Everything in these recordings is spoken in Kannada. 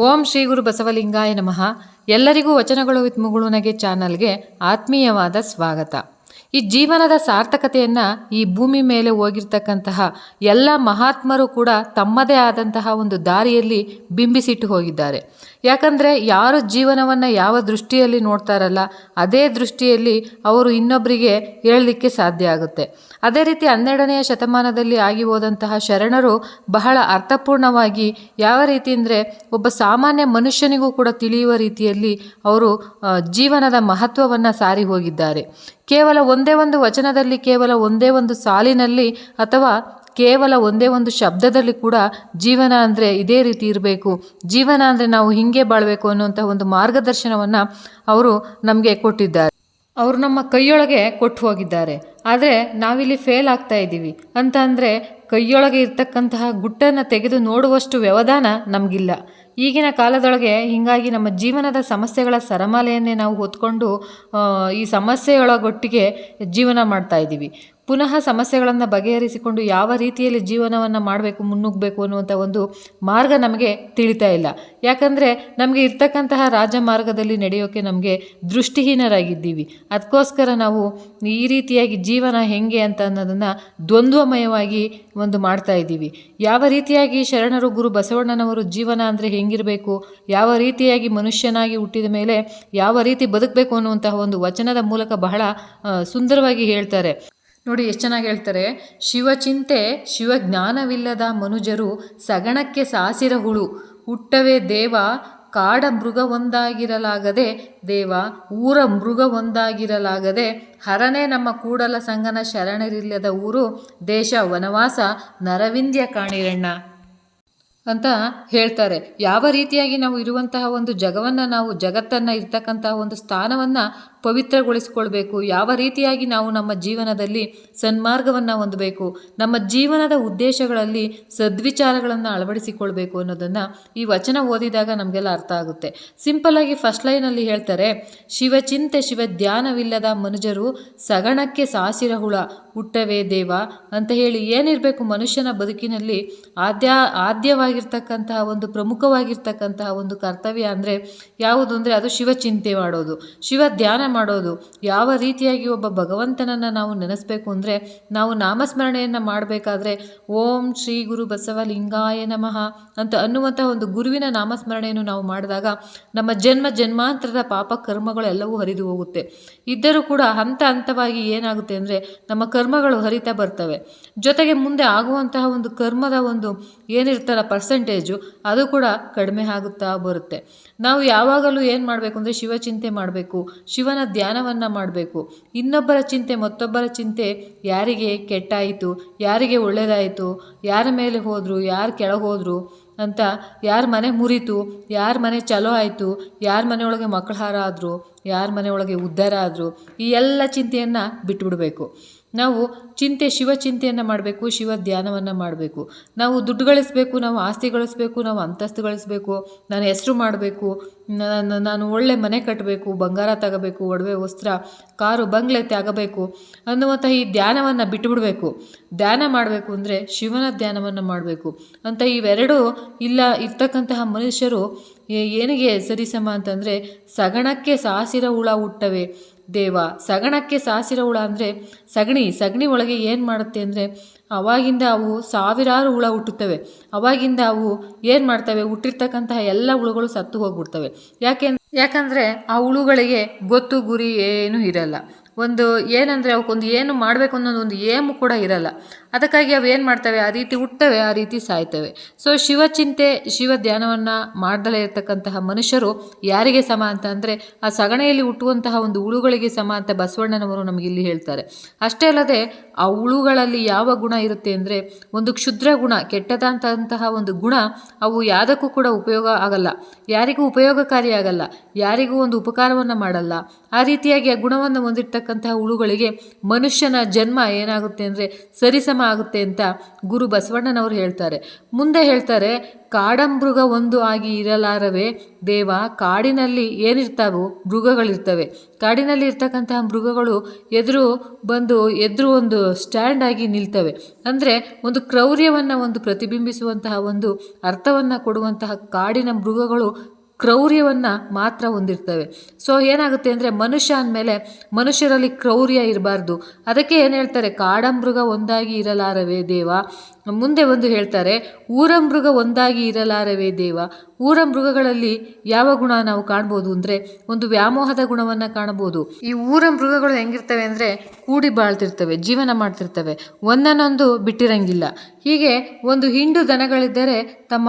ಓಂ ಶ್ರೀ ಗುರು ಬಸವಲಿಂಗಾಯ ನಮಃ. ಎಲ್ಲರಿಗೂ ವಚನಗಳು ವಿತ್ ಮುಗುಳುನಗೆ ಚಾನಲ್ಗೆ ಆತ್ಮೀಯವಾದ ಸ್ವಾಗತ. ಈ ಜೀವನದ ಸಾರ್ಥಕತೆಯನ್ನು ಈ ಭೂಮಿ ಮೇಲೆ ಹೋಗಿರ್ತಕ್ಕಂತಹ ಎಲ್ಲ ಮಹಾತ್ಮರು ಕೂಡ ತಮ್ಮದೇ ಆದಂತಹ ಒಂದು ದಾರಿಯಲ್ಲಿ ಬಿಂಬಿಸಿಟ್ಟು ಹೋಗಿದ್ದಾರೆ. ಯಾಕಂದರೆ ಯಾರು ಜೀವನವನ್ನು ಯಾವ ದೃಷ್ಟಿಯಲ್ಲಿ ನೋಡ್ತಾರಲ್ಲ, ಅದೇ ದೃಷ್ಟಿಯಲ್ಲಿ ಅವರು ಇನ್ನೊಬ್ಬರಿಗೆ ಹೇಳಲಿಕ್ಕೆ ಸಾಧ್ಯ ಆಗುತ್ತೆ. ಅದೇ ರೀತಿ ಹನ್ನೆರಡನೆಯ ಶತಮಾನದಲ್ಲಿ ಆಗಿ ಹೋದಂತಹ ಶರಣರು ಬಹಳ ಅರ್ಥಪೂರ್ಣವಾಗಿ ಯಾವ ರೀತಿ ಅಂದರೆ ಒಬ್ಬ ಸಾಮಾನ್ಯ ಮನುಷ್ಯನಿಗೂ ಕೂಡ ತಿಳಿಯುವ ರೀತಿಯಲ್ಲಿ ಅವರು ಜೀವನದ ಮಹತ್ವವನ್ನು ಸಾರಿ ಹೋಗಿದ್ದಾರೆ. ಕೇವಲ ಒಂದೇ ಒಂದು ವಚನದಲ್ಲಿ, ಕೇವಲ ಒಂದೇ ಒಂದು ಸಾಲಿನಲ್ಲಿ ಅಥವಾ ಕೇವಲ ಒಂದೇ ಒಂದು ಶಬ್ದದಲ್ಲಿ ಕೂಡ ಜೀವನ ಅಂದರೆ ಇದೇ ರೀತಿ ಇರಬೇಕು. ಜೀವನ ಅಂದರೆ ನಾವು ಹೀಗೆ ಬಾಳಬೇಕು ಅನ್ನುವಂಥ ಒಂದು ಮಾರ್ಗದರ್ಶನವನ್ನು ಅವರು ನಮಗೆ ಕೊಟ್ಟಿದ್ದಾರೆ. ಅವರು ನಮ್ಮ ಕೈಯೊಳಗೆ ಕೊಟ್ಟು ಹೋಗಿದ್ದಾರೆ. ಆದರೆ ನಾವಿಲ್ಲಿ ಫೇಲ್ ಆಗ್ತಾ ಇದ್ದೀವಿ. ಅಂತ ಅಂದರೆ ಕೈಯೊಳಗೆ ಇರ್ತಕ್ಕಂತಹ ಗುಟ್ಟನ್ನು ತೆಗೆದು ನೋಡುವಷ್ಟು ವ್ಯವಧಾನ ನಮಗಿಲ್ಲ. ಈಗಿನ ಕಾಲದೊಳಗೆ ಹೀಗಾಗಿ ನಮ್ಮ ಜೀವನದ ಸಮಸ್ಯೆಗಳ ಸರಮಾಲೆಯನ್ನೇ ನಾವು ಹೊತ್ಕೊಂಡು ಈ ಸಮಸ್ಯೆಯೊಳಗೊಟ್ಟಿಗೆ ಜೀವನ ಮಾಡ್ತಾ ಇದ್ದೀವಿ. ಪುನಃ ಸಮಸ್ಯೆಗಳನ್ನು ಬಗೆಹರಿಸಿಕೊಂಡು ಯಾವ ರೀತಿಯಲ್ಲಿ ಜೀವನವನ್ನು ಮಾಡಬೇಕು, ಮುನ್ನುಗ್ಗಬೇಕು ಅನ್ನುವಂಥ ಒಂದು ಮಾರ್ಗ ನಮಗೆ ತಿಳಿತಾ ಇಲ್ಲ. ಯಾಕಂದರೆ ನಮಗೆ ಇರ್ತಕ್ಕಂತಹ ರಾಜಮಾರ್ಗದಲ್ಲಿ ನಡೆಯೋಕ್ಕೆ ನಮಗೆ ದೃಷ್ಟಿಹೀನರಾಗಿದ್ದೀವಿ. ಅದಕ್ಕೋಸ್ಕರ ನಾವು ಈ ರೀತಿಯಾಗಿ ಜೀವನ ಹೆಂಗೆ ಅಂತ ಅನ್ನೋದನ್ನು ದ್ವಂದ್ವಮಯವಾಗಿ ಒಂದು ಮಾಡ್ತಾ ಇದ್ದೀವಿ. ಯಾವ ರೀತಿಯಾಗಿ ಶರಣರು ಗುರು ಬಸವಣ್ಣನವರು ಜೀವನ ಅಂದರೆ ಹೆಂಗಿರಬೇಕು, ಯಾವ ರೀತಿಯಾಗಿ ಮನುಷ್ಯನಾಗಿ ಹುಟ್ಟಿದ ಮೇಲೆ ಯಾವ ರೀತಿ ಬದುಕಬೇಕು ಅನ್ನುವಂತಹ ಒಂದು ವಚನದ ಮೂಲಕ ಬಹಳ ಸುಂದರವಾಗಿ ಹೇಳ್ತಾರೆ. ನೋಡಿ ಎಷ್ಟು ಚೆನ್ನಾಗಿ ಹೇಳ್ತಾರೆ, ಶಿವಚಿಂತೆ ಶಿವಜ್ಞಾನವಿಲ್ಲದ ಮನುಜರು ಸಗಣಕ್ಕೆ ಸಾಸಿರ ಹುಳು ಹುಟ್ಟವೇ ದೇವ, ಕಾಡ ಮೃಗ ಒಂದಾಗಿರಲಾಗದೆ ದೇವ, ಊರ ಮೃಗ ಒಂದಾಗಿರಲಾಗದೆ ಹರನೇ ನಮ್ಮ ಕೂಡಲ ಸಂಗನ ಶರಣರಿಲ್ಲದ ಊರು, ದೇಶ ವನವಾಸ ನರವಿಂದ್ಯ ಕಾಣಿರಣ್ಣ. ಅಂತ ಹೇಳ್ತಾರೆ. ಯಾವ ರೀತಿಯಾಗಿ ನಾವು ಇರುವಂತಹ ಒಂದು ಜಗವನ್ನು, ನಾವು ಜಗತ್ತನ್ನು, ಇರ್ತಕ್ಕಂತಹ ಒಂದು ಸ್ಥಾನವನ್ನು ಪವಿತ್ರಗೊಳಿಸಿಕೊಳ್ಬೇಕು. ಯಾವ ರೀತಿಯಾಗಿ ನಾವು ನಮ್ಮ ಜೀವನದಲ್ಲಿ ಸನ್ಮಾರ್ಗವನ್ನು ಹೊಂದಬೇಕು, ನಮ್ಮ ಜೀವನದ ಉದ್ದೇಶಗಳಲ್ಲಿ ಸದ್ವಿಚಾರಗಳನ್ನು ಅಳವಡಿಸಿಕೊಳ್ಬೇಕು ಅನ್ನೋದನ್ನು ಈ ವಚನ ಓದಿದಾಗ ನಮಗೆಲ್ಲ ಅರ್ಥ ಆಗುತ್ತೆ. ಸಿಂಪಲ್ಲಾಗಿ ಫಸ್ಟ್ ಲೈನಲ್ಲಿ ಹೇಳ್ತಾರೆ, ಶಿವಚಿಂತೆ ಶಿವ ಧ್ಯಾನವಿಲ್ಲದ ಮನುಜರು ಸಗಣಕ್ಕೆ ಸಾಸಿರ ಹುಳ ಹುಟ್ಟವೇ ದೇವ ಅಂತ ಹೇಳಿ ಏನಿರಬೇಕು ಮನುಷ್ಯನ ಬದುಕಿನಲ್ಲಿ ಆದ್ಯ, ಆದ್ಯವಾಗಿರ್ತಕ್ಕಂತಹ ಒಂದು ಪ್ರಮುಖವಾಗಿರ್ತಕ್ಕಂತಹ ಒಂದು ಕರ್ತವ್ಯ ಅಂದರೆ ಯಾವುದು ಅಂದರೆ ಅದು ಶಿವಚಿಂತೆ ಮಾಡೋದು. ಶಿವ ಧ್ಯಾನ ಮಾಡೋದು. ಯಾವ ರೀತಿಯಾಗಿ ಒಬ್ಬ ಭಗವಂತನನ್ನು ನಾವು ನೆನೆಸ್ಬೇಕು ಅಂದರೆ ನಾವು ನಾಮಸ್ಮರಣೆಯನ್ನು ಮಾಡಬೇಕಾದ್ರೆ ಓಂ ಶ್ರೀ ಗುರು ಬಸವ ಲಿಂಗಾಯ ನಮಃ ಅಂತ ಅನ್ನುವಂಥ ಒಂದು ಗುರುವಿನ ನಾಮಸ್ಮರಣೆಯನ್ನು ನಾವು ಮಾಡಿದಾಗ ನಮ್ಮ ಜನ್ಮ ಜನ್ಮಾಂತರದ ಪಾಪ ಕರ್ಮಗಳೆಲ್ಲವೂ ಹರಿದು ಹೋಗುತ್ತೆ. ಇದ್ದರೂ ಕೂಡ ಹಂತ ಹಂತವಾಗಿ ಏನಾಗುತ್ತೆ ಅಂದರೆ ನಮ್ಮ ಕರ್ಮಗಳು ಹರಿತಾ ಬರ್ತವೆ. ಜೊತೆಗೆ ಮುಂದೆ ಆಗುವಂತಹ ಒಂದು ಕರ್ಮದ ಒಂದು ಏನಿರ್ತಲ್ಲ ಪರ್ಸೆಂಟೇಜು ಅದು ಕೂಡ ಕಡಿಮೆ ಆಗುತ್ತಾ ಬರುತ್ತೆ. ನಾವು ಯಾವಾಗಲೂ ಏನು ಮಾಡಬೇಕು ಅಂದರೆ ಶಿವಚಿಂತೆ ಮಾಡಬೇಕು. ಶಿವನ ಧ್ಯಾನವನ್ನು ಮಾಡಬೇಕು. ಇನ್ನೊಬ್ಬರ ಚಿಂತೆ ಮತ್ತೊಬ್ಬರ ಚಿಂತೆ ಯಾರಿಗೆ ಕೆಟ್ಟಾಯಿತು, ಯಾರಿಗೆ ಒಳ್ಳೆಯದಾಯಿತು ಯಾರ ಮೇಲೆ ಹೋದರು, ಯಾರು ಕೆಳಗೆ ಹೋದರು ಅಂತ ಯಾರ ಮನೆ ಮುರಿತು, ಯಾರ ಮನೆ ಚಲೋ ಆಯಿತು, ಯಾರ ಮನೆಯೊಳಗೆ ಮಕ್ಕಳ ಹಾರ ಆದರು ಯಾರ ಮನೆಯೊಳಗೆ ಉದ್ಧಾರ ಆದರು, ಈ ಎಲ್ಲ ಚಿಂತೆಯನ್ನು ಬಿಟ್ಬಿಡಬೇಕು. ನಾವು ಚಿಂತೆ, ಶಿವ ಚಿಂತೆಯನ್ನು ಮಾಡಬೇಕು, ಶಿವ ಧ್ಯಾನವನ್ನು ಮಾಡಬೇಕು. ನಾವು ದುಡ್ಡು ಗಳಿಸ್ಬೇಕು, ನಾವು ಆಸ್ತಿ ಗಳಿಸ್ಬೇಕು, ನಾವು ಅಂತಸ್ತು ಗಳಿಸ್ಬೇಕು, ನಾನು ಹೆಸರು ಮಾಡಬೇಕು ನಾನು ನಾನು ಒಳ್ಳೆ ಮನೆ ಕಟ್ಟಬೇಕು ಬಂಗಾರ ತಗೋಬೇಕು, ಒಡವೆ, ವಸ್ತ್ರ, ಕಾರು, ಬಂಗ್ಲೆ ತಗೋಬೇಕು ಅನ್ನುವಂಥ ಈ ಧ್ಯಾನವನ್ನು ಬಿಟ್ಟುಬಿಡಬೇಕು ಧ್ಯಾನ ಮಾಡಬೇಕು ಅಂದರೆ ಶಿವನ ಧ್ಯಾನವನ್ನು ಮಾಡಬೇಕು. ಅಂತ ಇವೆರಡೂ ಇಲ್ಲ, ಇರ್ತಕ್ಕಂತಹ ಮನುಷ್ಯರು ಏನಿಗೆ ಸರಿಸಮ ಅಂತಂದರೆ ಸಗಣಕ್ಕೆ ಸಾಸಿರ ಹುಳ ಹುಟ್ಟವೆ. ದೇವ, ಸಗಣಕ್ಕೆ ಸಾಸಿರ ಹುಳ ಅಂದರೆ ಸಗಣಿ ಸಗಣಿ ಒಳಗೆ ಏನು ಮಾಡುತ್ತೆ ಅಂದರೆ ಅವಾಗಿಂದ ಅವು ಸಾವಿರಾರು ಹುಳ ಹುಟ್ಟುತ್ತವೆ. ಅವಾಗಿಂದ ಅವು ಏನು ಮಾಡ್ತವೆ? ಹುಟ್ಟಿರ್ತಕ್ಕಂತಹ ಎಲ್ಲ ಹುಳುಗಳು ಸತ್ತು ಹೋಗ್ಬಿಡ್ತವೆ. ಯಾಕೆ ಯಾಕಂದರೆ ಆ ಹುಳುಗಳಿಗೆ ಗೊತ್ತು ಗುರಿ ಏನೂ ಇರಲ್ಲ. ಒಂದು ಏನಂದರೆ ಅವಕ್ಕೊಂದು ಏನು ಮಾಡಬೇಕು ಅನ್ನೋದು ಒಂದು ಏಮು ಕೂಡ ಇರಲ್ಲ. ಅದಕ್ಕಾಗಿ ಅವು ಏನು ಮಾಡ್ತವೆ? ಆ ರೀತಿ ಹುಟ್ಟವೆ, ಆ ರೀತಿ ಸಾಯ್ತವೆ. ಸೊ ಶಿವಚಿಂತೆ ಶಿವ ಧ್ಯಾನವನ್ನು ಮಾಡಲೇ ಇರತಕ್ಕಂತಹ ಮನುಷ್ಯರು ಯಾರಿಗೆ ಸಮ ಅಂತ ಅಂದರೆ, ಆ ಸಗಣೆಯಲ್ಲಿ ಹುಟ್ಟುವಂತಹ ಒಂದು ಹುಳುಗಳಿಗೆ ಸಮ ಅಂತ ಬಸವಣ್ಣನವರು ನಮಗೆ ಇಲ್ಲಿ ಹೇಳ್ತಾರೆ. ಅಷ್ಟೇ ಅಲ್ಲದೆ, ಆ ಹುಳುಗಳಲ್ಲಿ ಯಾವ ಗುಣ ಇರುತ್ತೆ ಅಂದರೆ, ಒಂದು ಕ್ಷುದ್ರ ಗುಣ ಕೆಟ್ಟದಂತಹ ಒಂದು ಗುಣ, ಅವು ಯಾವುದಕ್ಕೂ ಕೂಡ ಉಪಯೋಗ ಆಗಲ್ಲ. ಯಾರಿಗೂ ಉಪಯೋಗಕಾರಿ ಆಗಲ್ಲ. ಯಾರಿಗೂ ಒಂದು ಉಪಕಾರವನ್ನು ಮಾಡಲ್ಲ. ಆ ರೀತಿಯಾಗಿ ಆ ಗುಣವನ್ನು ಹೊಂದಿರತಕ್ಕಂತಹ ಹುಳುಗಳಿಗೆ ಮನುಷ್ಯನ ಜನ್ಮ ಏನಾಗುತ್ತೆ ಅಂದರೆ ಸರಿಸಮ ಪರಿಶ್ರಮ ಆಗುತ್ತೆ ಅಂತ ಗುರು ಬಸವಣ್ಣನವರು ಹೇಳ್ತಾರೆ. ಮುಂದೆ ಹೇಳ್ತಾರೆ, ಕಾಡಮೃಗ ಒಂದು ಆಗಿ ಇರಲಾರವೇ, ದೇವ, ಕಾಡಿನಲ್ಲಿ ಏನಿರ್ತಾವೋ ಮೃಗಗಳಿರ್ತವೆ. ಕಾಡಿನಲ್ಲಿ ಇರ್ತಕ್ಕಂತಹ ಮೃಗಗಳು ಎದುರು ಬಂದು, ಎದುರು ಒಂದು ಸ್ಟ್ಯಾಂಡ್ ಆಗಿ ನಿಲ್ತವೆ. ಅಂದರೆ ಒಂದು ಕ್ರೌರ್ಯವನ್ನು ಒಂದು ಪ್ರತಿಬಿಂಬಿಸುವಂತಹ ಒಂದು ಅರ್ಥವನ್ನು ಕೊಡುವಂತಹ ಕಾಡಿನ ಮೃಗಗಳು ಕ್ರೌರ್ಯವನ್ನು ಮಾತ್ರ ಹೊಂದಿರ್ತವೆ. ಸೊ ಏನಾಗುತ್ತೆ ಅಂದರೆ ಮನುಷ್ಯ ಅಂದಮೇಲೆ ಮನುಷ್ಯರಲ್ಲಿ ಕ್ರೌರ್ಯ ಇರಬಾರ್ದು. ಅದಕ್ಕೆ ಏನು ಹೇಳ್ತಾರೆ? ಕಾಡಮೃಗ ಒಂದಾಗಿ ಇರಲಾರವೇ ದೇವ? ಮುಂದೆ ಒಂದು ಹೇಳ್ತಾರೆ, ಊರಮೃಗ ಒಂದಾಗಿ ಇರಲಾರವೇ ದೇವ? ಊರ ಮೃಗಗಳಲ್ಲಿ ಯಾವ ಗುಣ ನಾವು ಕಾಣ್ಬೋದು ಅಂದರೆ ಒಂದು ವ್ಯಾಮೋಹದ ಗುಣವನ್ನು ಕಾಣಬಹುದು ಈ ಊರ ಮೃಗಗಳು ಹೆಂಗಿರ್ತವೆ ಅಂದರೆ ಕೂಡಿ ಬಾಳ್ತಿರ್ತವೆ, ಜೀವನ ಮಾಡ್ತಿರ್ತವೆ. ಒಂದನ್ನೊಂದು ಬಿಟ್ಟಿರಂಗಿಲ್ಲ. ಹೀಗೆ ಒಂದು ಹಿಂಡು ದನಗಳಿದ್ದರೆ ತಮ್ಮ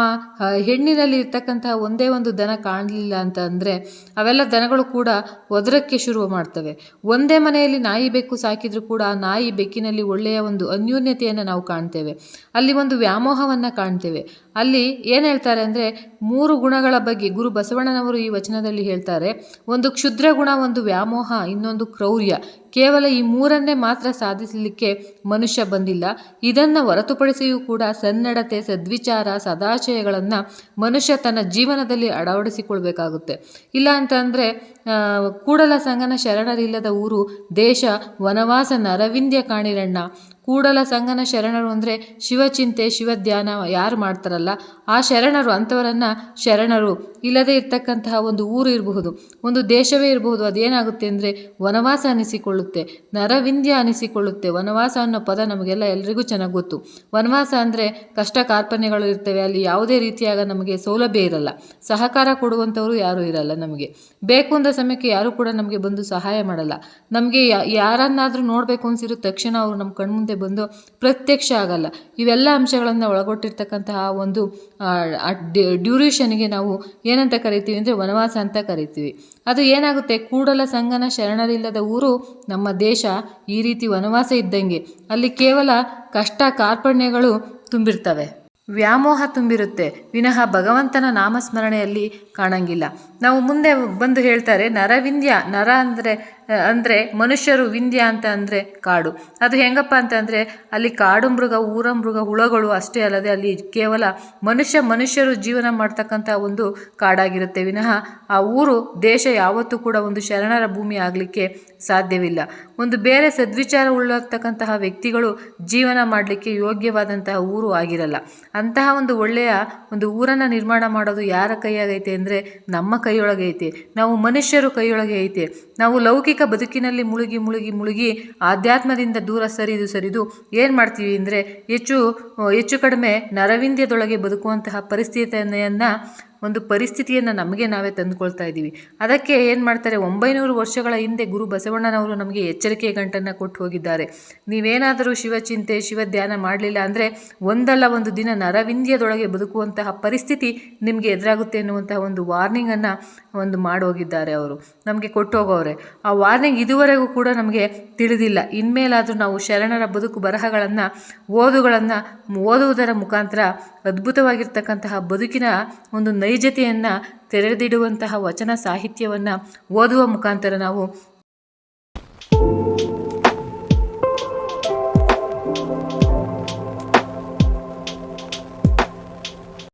ಹೆಣ್ಣಿನಲ್ಲಿ ಇರ್ತಕ್ಕಂತಹ ಒಂದೇ ಒಂದು ದನ ಕಾಣಲಿಲ್ಲ ಅಂತ ಅಂದರೆ ಅವೆಲ್ಲ ದನಗಳು ಕೂಡ ಒದರಕ್ಕೆ ಶುರು ಮಾಡ್ತವೆ. ಒಂದೇ ಮನೆಯಲ್ಲಿ ನಾಯಿ ಬೆಕ್ಕು ಸಾಕಿದ್ರು ಕೂಡ ಆ ನಾಯಿ ಬೆಕ್ಕಿನಲ್ಲಿ ಒಳ್ಳೆಯ ಒಂದು ಅನ್ಯೂನ್ಯತೆಯನ್ನು ನಾವು ಕಾಣ್ತೇವೆ. ಅಲ್ಲಿ ಒಂದು ವ್ಯಾಮೋಹವನ್ನು ಕಾಣ್ತೇವೆ. ಅಲ್ಲಿ ಏನು ಹೇಳ್ತಾರೆ ಅಂದರೆ ಮೂರು ಗುಣಗಳ ಬಗ್ಗೆ ಗುರು ಬಸವಣ್ಣನವರು ಈ ವಚನದಲ್ಲಿ ಹೇಳ್ತಾರೆ. ಒಂದು ಕ್ಷುದ್ರ ಗುಣ, ಒಂದು ವ್ಯಾಮೋಹ, ಇನ್ನೊಂದು ಕ್ರೌರ್ಯ. ಕೇವಲ ಈ ಮೂರನ್ನೇ ಮಾತ್ರ ಸಾಧಿಸಲಿಕ್ಕೆ ಮನುಷ್ಯ ಬಂದಿಲ್ಲ. ಇದನ್ನು ಹೊರತುಪಡಿಸಿಯೂ ಕೂಡ ಸನ್ನಡತೆ, ಸದ್ವಿಚಾರ, ಸದಾಶಯಗಳನ್ನು ಮನುಷ್ಯ ತನ್ನ ಜೀವನದಲ್ಲಿ ಅಳವಡಿಸಿಕೊಳ್ಬೇಕಾಗುತ್ತೆ. ಇಲ್ಲ ಅಂತಂದರೆ ಕೂಡಲ ಸಂಗನ ಶರಣರಿಲ್ಲದ ಊರು, ದೇಶ, ವನವಾಸ, ನರವಿಂದ್ಯ ಕಾಣಿರಣ್ಣ ಕೂಡಲ ಸಂಗನ ಶರಣರು ಅಂದರೆ ಶಿವಚಿಂತೆ ಶಿವಧ್ಯಾನ ಯಾರು ಮಾಡ್ತಾರಲ್ಲ, ಆ ಶರಣರು, ಅಂಥವರನ್ನು ಶರಣರು. ಇಲ್ಲದೇ ಇರ್ತಕ್ಕಂತಹ ಒಂದು ಊರು ಇರಬಹುದು, ಒಂದು ದೇಶವೇ ಇರಬಹುದು, ಅದೇನಾಗುತ್ತೆ ಅಂದರೆ ವನವಾಸ ಅನಿಸಿಕೊಳ್ಳುತ್ತೆ, ನರವಿಂದ್ಯ ಅನಿಸಿಕೊಳ್ಳುತ್ತೆ. ವನವಾಸ ಅನ್ನೋ ಪದ ನಮಗೆಲ್ಲ ಎಲ್ರಿಗೂ ಚೆನ್ನಾಗಿ ಗೊತ್ತು. ವನವಾಸ ಅಂದರೆ ಕಷ್ಟ ಕಾರ್ಪಣ್ಯಗಳು ಇರ್ತವೆ, ಅಲ್ಲಿ ಯಾವುದೇ ರೀತಿಯಾಗ ನಮಗೆ ಸೌಲಭ್ಯ ಇರಲ್ಲ. ಸಹಕಾರ ಕೊಡುವಂಥವರು ಯಾರೂ ಇರಲ್ಲ ನಮಗೆ. ಬೇಕು ಅಂದ ಸಮಯಕ್ಕೆ ಯಾರೂ ಕೂಡ ನಮಗೆ ಬಂದು ಸಹಾಯ ಮಾಡಲ್ಲ. ನಮಗೆ ಯಾರನ್ನಾದರೂ ನೋಡಬೇಕು ಅನಿಸಿರೋ ತಕ್ಷಣ ಅವರು ನಮ್ಮ ಕಣ್ಮುಂದೆ ಬಂದು ಪ್ರತ್ಯಕ್ಷ ಆಗಲ್ಲ. ಇವೆಲ್ಲ ಅಂಶಗಳನ್ನು ಒಳಗೊಟ್ಟಿರ್ತಕ್ಕಂತಹ ಒಂದು ಡ್ಯೂರೇಷನ್ಗೆ ನಾವು ಏನಂತ ಕರಿತೀವಿ ಅಂದರೆ ವನವಾಸ ಅಂತ ಕರಿತೀವಿ. ಅದು ಏನಾಗುತ್ತೆ? ಕೂಡಲ ಸಂಗನ ಶರಣರಿಲ್ಲದ ಊರು ನಮ್ಮ ದೇಶ ಈ ರೀತಿ ವನವಾಸ ಇದ್ದಂಗೆ. ಅಲ್ಲಿ ಕೇವಲ ಕಷ್ಟ ಕಾರ್ಪಣ್ಯಗಳು ತುಂಬಿರ್ತವೆ. ವ್ಯಾಮೋಹ ತುಂಬಿರುತ್ತೆ. ವಿನಃ ಭಗವಂತನ ನಾಮಸ್ಮರಣೆಯಲ್ಲಿ ಕಾಣಂಗಿಲ್ಲ. ನಾವು ಮುಂದೆ ಬಂದು ಹೇಳ್ತಾರೆ ನರವಿಂದ್ಯ ನರ ಅಂದರೆ ಅಂದರೆ ಮನುಷ್ಯರು ವಿಂಧ್ಯ ಅಂತ ಅಂದರೆ ಕಾಡು. ಅದು ಹೆಂಗಪ್ಪ ಅಂತಂದರೆ ಅಲ್ಲಿ ಕಾಡು ಮೃಗ, ಊರ ಮೃಗ, ಹುಳಗಳು ಅಷ್ಟೇ ಅಲ್ಲದೆ ಅಲ್ಲಿ ಕೇವಲ ಮನುಷ್ಯ ಮನುಷ್ಯರು ಜೀವನ ಮಾಡ್ತಕ್ಕಂಥ ಒಂದು ಕಾಡಾಗಿರುತ್ತೆ. ವಿನಃ ಆ ಊರು, ದೇಶ ಯಾವತ್ತೂ ಕೂಡ ಒಂದು ಶರಣರ ಭೂಮಿ ಆಗಲಿಕ್ಕೆ ಸಾಧ್ಯವಿಲ್ಲ. ಒಂದು ಬೇರೆ ಸದ್ವಿಚಾರ ಉಳ್ಳತಕ್ಕಂತಹ ವ್ಯಕ್ತಿಗಳು ಜೀವನ ಮಾಡಲಿಕ್ಕೆ ಯೋಗ್ಯವಾದಂತಹ ಊರು ಆಗಿರಲ್ಲ. ಅಂತಹ ಒಂದು ಒಳ್ಳೆಯ ಒಂದು ಊರನ್ನು ನಿರ್ಮಾಣ ಮಾಡೋದು ಯಾರ ಕೈಯಾಗೈತೆ ಅಂದರೆ ನಮ್ಮ ಕೈಯೊಳಗೆ ಐತೆ. ನಾವು ಮನುಷ್ಯರು ಕೈಯೊಳಗೆ ಐತೆ. ನಾವು ಲೌಕಿಕ ಬದುಕಿನಲ್ಲಿ ಮುಳುಗಿ ಮುಳುಗಿ ಮುಳುಗಿ ಆಧ್ಯಾತ್ಮದಿಂದ ದೂರ ಸರಿದು ಸರಿದು ಏನು ಮಾಡ್ತೀವಿ ಅಂದರೆ ಹೆಚ್ಚು ಹೆಚ್ಚು ಕಡಿಮೆ ನರವಿಂದ್ಯದೊಳಗೆ ಬದುಕುವಂತಹ ಪರಿಸ್ಥಿತಿಯನ್ನು ಒಂದು ಪರಿಸ್ಥಿತಿಯನ್ನು ನಮಗೆ ನಾವೇ ತಂದುಕೊಳ್ತಾ ಇದ್ದೀವಿ. ಅದಕ್ಕೆ ಏನು ಮಾಡ್ತಾರೆ, ಒಂಬೈನೂರು ವರ್ಷಗಳ ಹಿಂದೆ ಗುರು ಬಸವಣ್ಣನವರು ನಮಗೆ ಎಚ್ಚರಿಕೆ ಗಂಟನ್ನು ಕೊಟ್ಟು ಹೋಗಿದ್ದಾರೆ. ನೀವೇನಾದರೂ ಶಿವಚಿಂತೆ ಶಿವ ಧ್ಯಾನ ಮಾಡಲಿಲ್ಲ ಅಂದರೆ ಒಂದಲ್ಲ ಒಂದು ದಿನ ನರವಿಂದ್ಯದೊಳಗೆ ಬದುಕುವಂತಹ ಪರಿಸ್ಥಿತಿ ನಿಮಗೆ ಎದುರಾಗುತ್ತೆ ಎನ್ನುವಂತಹ ಒಂದು ವಾರ್ನಿಂಗನ್ನು ಒಂದು ಮಾಡೋಗಿದ್ದಾರೆ ಅವರು. ನಮಗೆ ಕೊಟ್ಟು ಹೋಗೋರೆ ಆ ವಾರ್ನಿಂಗ್ ಇದುವರೆಗೂ ಕೂಡ ನಮಗೆ ತಿಳಿದಿಲ್ಲ. ಇನ್ಮೇಲಾದರೂ ನಾವು ಶರಣರ ಬದುಕು ಬರಹಗಳನ್ನು, ಓದುಗಳನ್ನು, ಓದುವುದರ ಮುಖಾಂತರ ಅದ್ಭುತವಾಗಿರ್ತಕ್ಕಂತಹ ಬದುಕಿನ ಒಂದು ನೈಜತೆಯನ್ನು ತೆರೆದಿಡುವಂತಹ ವಚನ ಸಾಹಿತ್ಯವನ್ನು ಓದುವ ಮುಖಾಂತರ ನಾವು